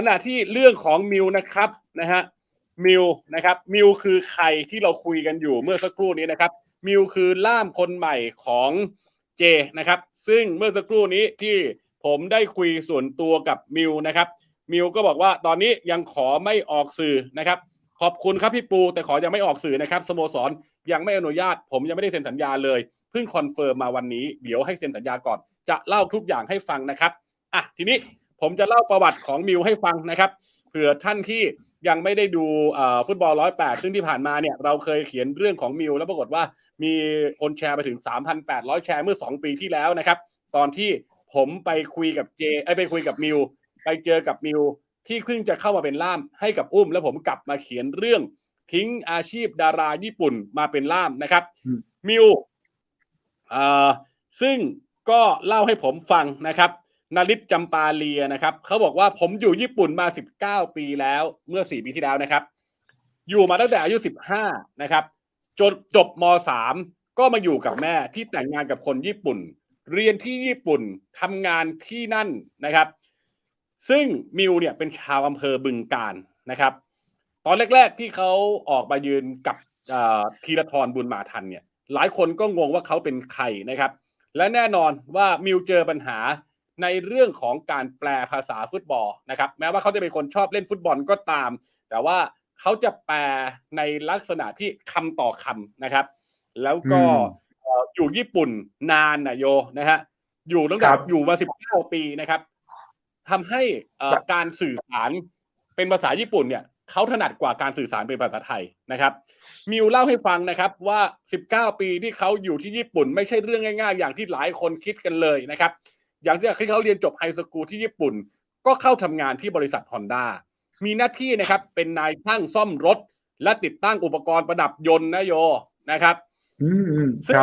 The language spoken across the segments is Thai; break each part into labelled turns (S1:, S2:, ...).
S1: ขณะที่เรื่องของมิวนะครับนะฮะมิวนะครับมิวคือใครที่เราคุยกันอยู่เมื่อสักครู่นี้นะครับมิวคือล่ามคนใหม่ของเจนะครับ ซึ่งเมื่อสักครู่นี้ที่ผมได้คุยส่วนตัวกับมิวนะครับมิวก็บอกว่าตอนนี้ยังขอไม่ออกสื่อนะครับ ขอบคุณครับพี่ปู แต่ขอยังไม่ออกสื่อนะครับสโมสรยังไม่อนุญาต ผมยังไม่ได้เซ็นสัญญาเลยเพิ่งคอนเฟิร์มมาวันนี้ เดี๋ยวให้เซ็นสัญญาก่อนจะเล่าทุกอย่างให้ฟังนะครับอะทีนี้ ผมจะเล่าประวัติของมิวให้ฟังนะครับเผื่อท่านที่ยังไม่ได้ดูฟุตบอลร้อยแปดซึ่งที่ผ่านมาเนี่ยเราเคยเขียนเรื่องของมิวแล้วปรากฏว่ามีคนแชร์ไปถึง 3,800 แชร์เมื่อ 2 ปีที่แล้วนะครับ ตอนที่ผมไปคุยกับเจไอไปคุยกับมิวไปเจอกับมิวที่เพิ่งจะเข้ามาเป็นล่ามให้กับอุ้ม แล้วผมกลับมาเขียนเรื่องทิ้งอาชีพดาราญี่ปุ่นมาเป็นล่ามนะครับมิวอ่าซึ่งก็เล่าให้ผมฟังนะครับ นาริศจำปาเลียนะครับเขาบอกว่าผมอยู่ญี่ปุ่นมา 19 ปีแล้วเมื่อ 4 ปีที่แล้วนะครับ อยู่มาตั้งแต่อายุ 15 นะครับ จนจบม .3 ก็มาอยู่กับแม่ที่แต่งงานกับคนญี่ปุ่น เรียนที่ญี่ปุ่นทำงานที่นั่นนะครับ ซึ่งมิวเนี่ยเป็นชาวอำเภอบึงการนะครับ ตอนแรก ๆที่เขาออกมายืนกับธีรทรบุญมาทันเนี่ย หลายคนก็งงว่าเขาเป็นใครนะครับ และแน่นอนว่ามิวเจอปัญหา ในเรื่องของการแปลภาษาฟุตบอลนะครับแม้ว่าเขาจะเป็นคนชอบเล่นฟุตบอลก็ตาม แต่ว่าเขาจะแปลในลักษณะที่คำต่อคำนะครับ แล้วก็อยู่ญี่ปุ่นนานนะโยนะฮะอยู่ตั้งแต่อยู่มาสิบเก้าปีนะครับทำให้การสื่อสารเป็นภาษาญี่ปุ่นเนี่ยเขาถนัดกว่าการสื่อสารเป็นภาษาไทยนะครับ มิวเล่าให้ฟังนะครับว่าสิบเก้าปีที่เขาอยู่ที่ญี่ปุ่น ไม่ใช่เรื่องง่าย ๆ อย่างที่หลายคนคิดกันเลยนะครับ อย่างที่เขาเรียนจบไฮสคูลที่ญี่ปุ่น ก็เข้าทำงานที่บริษัทฮอนด้ามีหน้าที่นะครับ เป็นนายช่างซ่อมรถ และติดตั้งอุปกรณ์ประดับยนต์นะโยนะครับ
S2: อืม
S1: ซึ่ง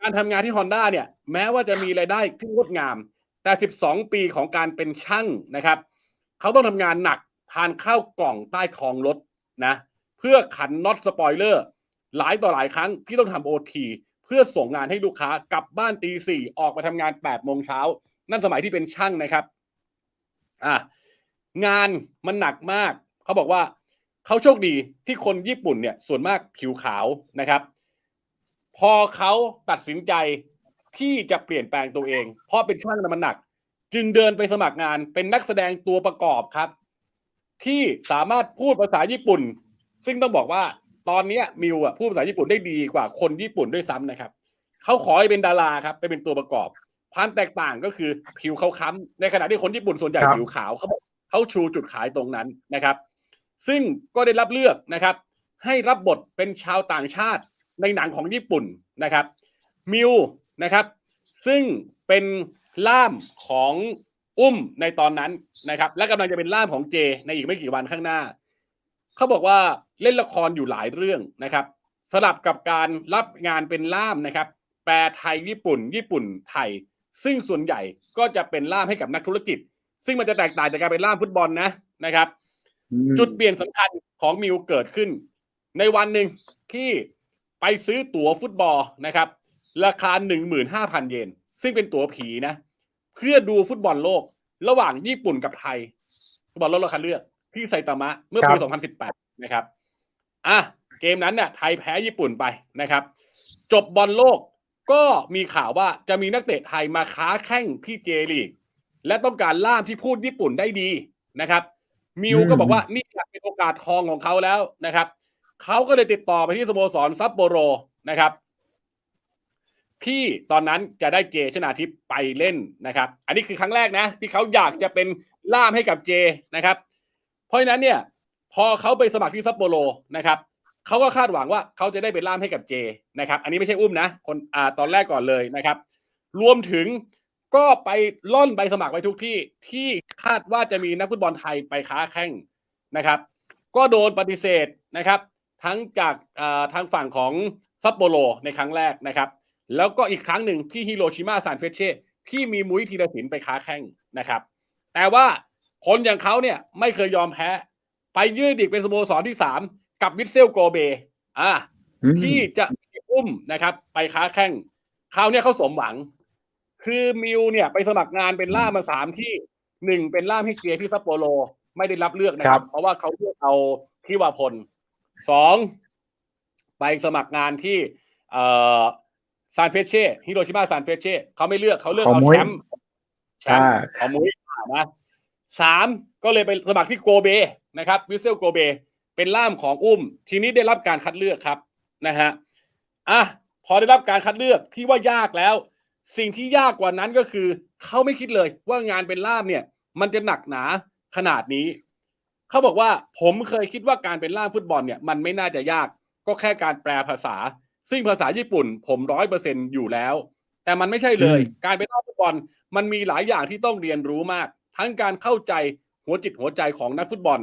S1: การทำงานที่ฮอนด้าเนี่ย แม้ว่าจะมีรายได้ที่งดงาม แต่ 12 ปีของการเป็นช่างนะครับ เขาต้องทำงานหนักทานข้าวกล่องใต้ท้องรถนะ เพื่อขันน็อตสปอยเลอร์ หลายต่อหลายครั้งที่ต้องทำโอที เพื่อส่งงานให้ลูกค้ากลับบ้านตีสี่ออกมาทำงานแปดโมงเช้า นั่นสมัยที่เป็นช่างนะครับอะงานมันหนักมาก เขาบอกว่าเขาโชคดีที่คนญี่ปุ่นเนี่ย ส่วนมากผิวขาวนะครับ พอเขาตัดสินใจที่จะเปลี่ยนแปลงตัวเอง เพราะเป็นช่างมันหนัก จึงเดินไปสมัครงานเป็นนักแสดงตัวประกอบครับ ที่สามารถพูดภาษาญี่ปุ่น ซึ่งต้องบอกว่า ตอนนี้มิวอะพูดภาษาญี่ปุ่นได้ดีกว่าคนญี่ปุ่นด้วยซ้ำนะครับเขาขอให้เป็นดาราครับไปเป็นตัวประกอบ ความแตกต่างก็คือผิวเขาค้ำในขณะที่คนญี่ปุ่นส่วนใหญ่ผิวขาวเขาบอกเขาชูจุดขายตรงนั้นนะครับ ซึ่งก็ได้รับเลือกนะครับ ให้รับบทเป็นชาวต่างชาติในหนังของญี่ปุ่นนะครับมิวนะครับ ซึ่งเป็นล่ามของอุ้มในตอนนั้นนะครับ และกำลังจะเป็นล่ามของเจในอีกไม่กี่วันข้างหน้า เขาบอกว่าเล่นละครอยู่หลายเรื่องนะครับสลับกับการรับงานเป็นล่ามนะครับ แปลไทยญี่ปุ่น ญี่ปุ่นไทย ซึ่งส่วนใหญ่ก็จะเป็นล่ามให้กับนักธุรกิจ ซึ่งมันจะแตกต่างจากการเป็นล่ามฟุตบอลนะนะครับ จุดเปลี่ยนสำคัญของมิวเกิดขึ้น ในวันหนึ่งที่ไปซื้อตั๋วฟุตบอลนะครับ ราคาหนึ่งหมื่นห้าพันเยนซึ่งเป็นตั๋วผีนะ เพื่อดูฟุตบอลโลก ระหว่างญี่ปุ่นกับไทยฟุตบอลโลกราคาเลือก ที่ไซตามะเมื่อปี 2018 นะครับอะเกมนั้นเนี่ยไทยแพ้ญี่ปุ่นไปนะครับ จบบอลโลกก็มีข่าวว่าจะมีนักเตะไทยมาค้าแข่งที่เจลีก และต้องการล่ามที่พูดญี่ปุ่นได้ดีนะครับ มิวก็บอกว่านี่เป็นโอกาสทองของเขาแล้วนะครับเขาก็เลยติดต่อไปที่สโมสรซัปโปโรนะครับ ที่ตอนนั้นจะได้เจชนาทิพย์ไปเล่นนะครับ อันนี้คือครั้งแรกนะ ที่เขาอยากจะเป็นล่ามให้กับเจนะครับเพ ราะฉะนั้นเนี่ย พอเขาไปสมัครที่ซัปโปโรนะครับเขาก็คาดหวังว่าเขาจะได้เป็นล่ามให้กับเจนะครับ อันนี้ไม่ใช่อุ้มนะคนอ่าตอนแรกก่อนเลยนะครับ รวมถึงก็ไปล่อนใบสมัครไปทุกที่ที่คาดว่าจะมีนักฟุตบอลไทยไปค้าแข่งนะครับ ก็โดนปฏิเสธนะครับ ทั้งจากทางฝั่งของซัปโปโรในครั้งแรกนะครับ แล้วก็อีกครั้งหนึ่งที่ฮิโรชิมาซานเฟเช่ที่มีมุ้ยธีรศิลป์ไปค้าแข่งนะครับ แต่ว่า คนอย่างเขาเนี่ยไม่เคยยอมแพ้ ไปยืดอีกเป็นสโมสรที่สามกับวิเซลโกเบ อ่า ที่จะอุ้มนะครับ ไปค้าแข่งคราวนี้เขาสมหวัง คือมิวเนี่ยไปสมัครงานเป็นล่ามมาสามที่หนึ่งเป็นล่ามให้เกียร์ที่ซัปโปโรไม่ได้รับเลือกนะครับ เพราะว่าเขาเลือกเอาทิวาพลสองไปสมัครงานที่ เอ่อซานเฟเช่ฮิโรชิมาซานเฟเช่เขาไม่เลือกเขาเลือก
S2: ของ
S1: เอา
S2: มุ้ย
S1: แชมป์แชมป์
S2: อ่า
S1: ของมุ้ยอ่านะ สามก็เลยไปสมัครที่โกเบนะครับวิเซลโกเบเป็นล่ามของอุ้ม ทีนี้ได้รับการคัดเลือกครับนะฮะอะพอได้รับการคัดเลือกที่ว่ายากแล้ว สิ่งที่ยากกว่านั้นก็คือเขาไม่คิดเลยว่างานเป็นล่ามเนี่ย มันจะหนักหนาขนาดนี้เขาบอกว่าผมเคยคิดว่าการเป็นล่ามฟุตบอลเนี่ย มันไม่น่าจะยากก็แค่การแปลภาษา ซึ่งภาษาญี่ปุ่น ผมร้อยเปอร์เซ็นอยู่แล้ว แต่มันไม่ใช่เลย
S2: อืม
S1: การเป็นล่ามฟุตบอลมันมีหลายอย่างที่ต้องเรียนรู้มาก ทั้งการเข้าใจหัวจิตหัวใจของนักฟุตบอล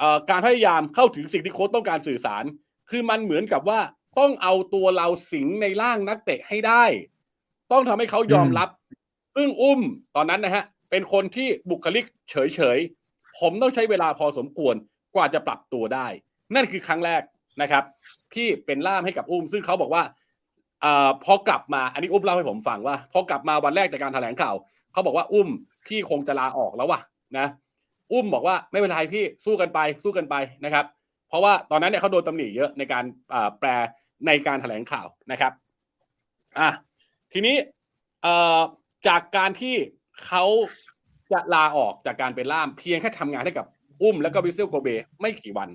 S1: อการพยายามเข้าถึงสิ่งที่โค้ชต้องการสื่อสาร คือมันเหมือนกับว่าต้องเอาตัวเราสิงในร่างนักเตะให้ได้ ต้องทำให้เขายอมรับ ซึ่งอุ้มตอนนั้นนะฮะ เป็นคนที่บุคลิกเฉยๆ ผมต้องใช้เวลาพอสมควรกว่าจะปรับตัวได้ นั่นคือครั้งแรกนะครับ ที่เป็นล่ามให้กับอุ้ม ซึ่งเขาบอกว่าเอ่อพอกลับมาอันนี้อุ้มเล่าให้ผมฟังว่า พอกลับมาวันแรกในการแถลงข่าว เขาบอกว่าอุ้มพี่คงจะลาออกแล้วว่ะนะอุ้มบอกว่าไม่เป็นไรพี่สู้กันไปสู้กันไปนะครับ เพราะว่าตอนนั้นเนี่ยเขาโดนตำหนิเยอะในการแปลในการแถลงข่าวนะครับอะทีนี้จากการที่เขาจะลาออกจากการเป็นล่ามเพียงแค่ทำงานให้กับอุ้มแล้วก็วิเซลโกเบไม่กี่วัน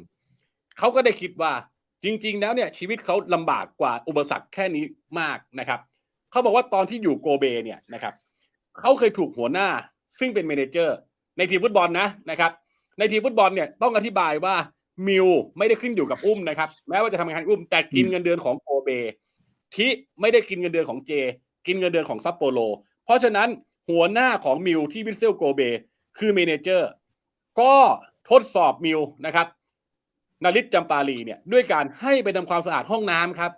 S1: เขาก็ได้คิดว่าจริง ๆ แล้วเนี่ยชีวิตเขาลำบากกว่าอุปสรรคแค่นี้มากนะครับ เขาบอกว่าตอนที่อยู่โกเบเนี่ยนะครับ เขาเคยถูกหัวหน้า ซึ่งเป็นเมนเจอร์ในทีมฟุตบอลนะนะครับ ในทีมฟุตบอลเนี่ยต้องอธิบายว่ามิวไม่ได้ขึ้นอยู่กับอุ้มนะครับ แม้ว่าจะทำงานอุ้มแต่กินเงินเดือนของโกเบทิไม่ได้กินเงินเดือนของเจ กินเงินเดือนของซัปโปโรเพราะฉะนั้นหัวหน้าของมิวที่วิสเซลโกเบคือเมนเจอร์ ก็ทดสอบมิวนะครับนาริตจำปาลีเนี่ยด้วยการให้ไปทำความสะอาดห้องน้ำครับ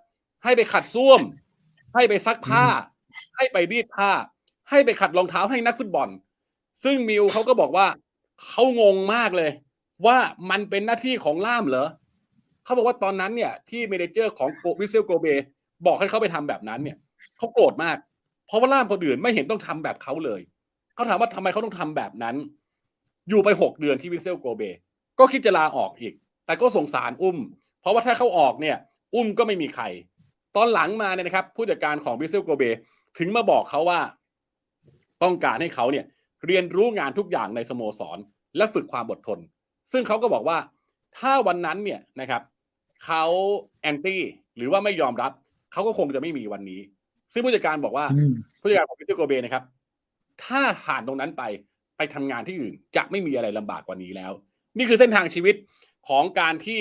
S1: ให้ไปขัดส้วม ให้ไปซักผ้า ให้ไปรีดผ้า ให้ไปขัดรองเท้าให้นักฟุตบอล ซึ่งมิวเขาก็บอกว่าเขางงมากเลย ว่ามันเป็นหน้าที่ของล่ามเหรอเขาบอกว่าตอนนั้นเนี่ย ที่เมเนเจอร์ของวิเซลโกเบ บอกให้เขาไปทำแบบนั้นเนี่ยเขาโกรธมาก เพราะว่าล่ามคนอื่นไม่เห็นต้องทำแบบเขาเลยเขาถามว่าทำไมเขาต้องทำแบบนั้น อยู่ไปหกเดือนที่วิเซลโกเบ ก็คิดจะลาออกอีก แต่ก็สงสารอุ้ม เพราะว่าถ้าเขาออกเนี่ย อุ้มก็ไม่มีใคร ตอนหลังมาเนี่ยนะครับ ผู้จัดการของวิเซลโกเบ ถึงมาบอกเขาว่า ต้องการให้เขาเนี่ยเรียนรู้งานทุกอย่างในสโมสร และฝึกความอดทน ซึ่งเขาก็บอกว่าถ้าวันนั้นเนี่ยนะครับเขาแอนตี้หรือว่าไม่ยอมรับเขาก็คงจะไม่มีวันนี้ ซึ่งผู้จัดการบอกว่า
S2: อืม
S1: ผู้จัดการของพิเตอร์โกเบนะครับ ถ้าผ่านตรงนั้นไปไปทำงานที่อื่นจะไม่มีอะไรลำบากกว่านี้แล้ว นี่คือเส้นทางชีวิตของการที่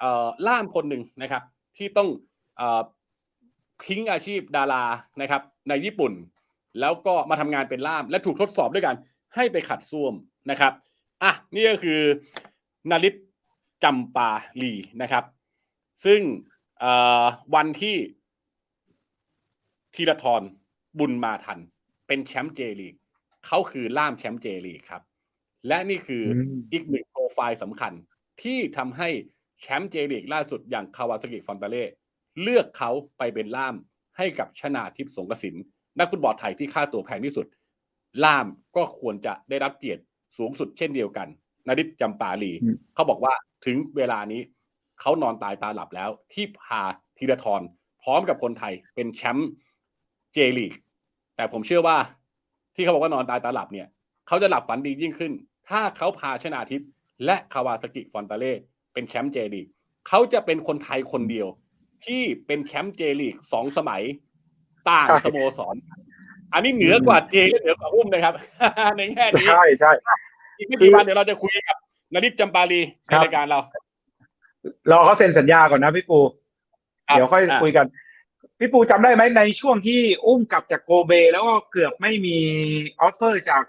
S1: เอ่อล่ามคนหนึ่งนะครับ ที่ต้องเอ่อทิ้งอาชีพดารานะครับ ในญี่ปุ่น แล้วก็มาทำงานเป็นล่าม และถูกทดสอบด้วยกัน ให้ไปขัดส้วมนะครับอะนี่ก็คือนาริตจำปาลีนะครับ ซึ่งเอ่อวันที่ธีรทรบุญมาทัน เป็นแชมป์เจลีกเขาคือล่ามแชมป์เจลีกครับ และนี่คืออ
S2: ม
S1: อีกหนึ่งโปรไฟล์สำคัญที่ทำให้แชมป์เจลีกล่าสุดอย่างคาวาซากิฟอนตาเล่เลือกเขาไปเป็นล่ามให้กับชนาทิพย์สงกสิน นักฟุตบอลไทยที่ค่าตัวแพงที่สุด ล่ามก็ควรจะได้รับเกียรติสูงสุดเช่นเดียวกันนาริตจำปาลี
S2: อืม
S1: เขาบอกว่าถึงเวลานี้เขานอนตายตาหลับแล้ว ที่พาธีรทรพร้อมกับคนไทยเป็นแชมป์เจลีกแต่ผมเชื่อว่า ที่เขาบอกว่านอนตายตาหลับเนี่ยเขาจะหลับฝันดียิ่งขึ้น ถ้าเขาพาชนาทิพย์และคาวาซากิฟอนตาเล่เป็นแชมป์เจลีกเขาจะเป็นคนไทยคนเดียว ที่เป็นแชมป์เจลีกสองสมัย ต่าง
S2: ใช่
S1: สโมสร อันนี้เหนือกว่าเจและเหนือกว่าอุ้มนะครับ ในแง่นี้
S2: ใช่ใช่
S1: อีกไม่กี่วันเดี๋ยวเราจะคุยกับนริตจำปาลีใน
S2: ครับ
S1: รายการเรา
S2: รอเขาเซ็นสัญญาก่อนนะพี่ปู
S1: ครับ
S2: เดี๋ยวค่อย
S1: อะ
S2: คุยกัน พี่ปูจำได้ไหมในช่วงที่อุ้มกลับจากโกเบ แล้วก็เกือบไม่มีออฟเฟอร์จาก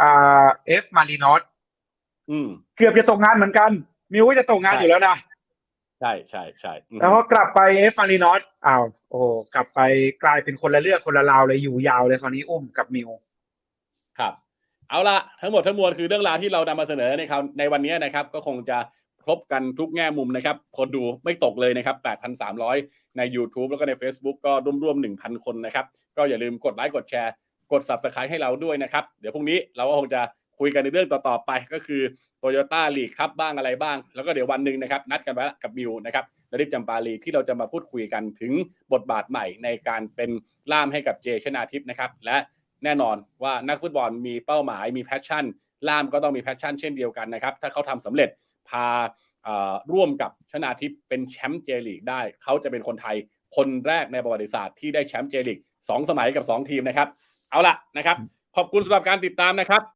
S2: อ่าเอฟมารีนอส
S1: อืม
S2: เกือบจะตกงานเหมือนกัน มิวก็จะตกงาน
S1: ใช่
S2: อยู่แล้วนะ
S1: ใช่ใช่ใช่อืม
S2: แล้วก็กลับไปเอฟมารีนอสอ้าวโอ้โหกลับไปกลายเป็นคนละเลือกคนละราวเลยอยู่ยาวเลยคราวนี้อุ้มกับมิว
S1: ครับ เอาละทั้งหมดทั้งมวลคือเรื่องราวที่เรานำมาเสนอในคราวในวันนี้นะครับ ก็คงจะครบกันทุกแง่มุมนะครับ คนดูไม่ตกเลยนะครับ 8,300 ใน YouTube แล้วก็ใน Facebook ก็ร่วมๆ1,000 คนนะครับ ก็อย่าลืมกดไลค์กดแชร์ กด Subscribe ให้เราด้วยนะครับ เดี๋ยวพรุ่งนี้เราก็คงจะคุยกันในเรื่องต่อๆไปก็คือ โตโยต้าลีกครับบ้างอะไรบ้าง แล้วก็เดี๋ยววันหนึ่งนะครับ นัดกันไว้กับมิวนะครับนริศจำปาลีที่เราจะมาพูดคุยกันถึงบทบาทใหม่ในการเป็นล่ามให้กับเจชนาทิพย์นะครับ และแน่นอนว่านักฟุตบอลมีเป้าหมายมีแพชชั่น ล่ามก็ต้องมีแพชชั่นเช่นเดียวกันนะครับ ถ้าเขาทำสำเร็จพาอ่อร่วมกับชนาทิพย์เป็นแชมป์เจลีกได้ เขาจะเป็นคนไทยคนแรกในประวัติศาสตร์ที่ได้แชมป์เจลีกสองสมัยกับสองทีมนะครับ เอาล่ะนะครับ ขอบคุณสำหรับการติดตามนะครับ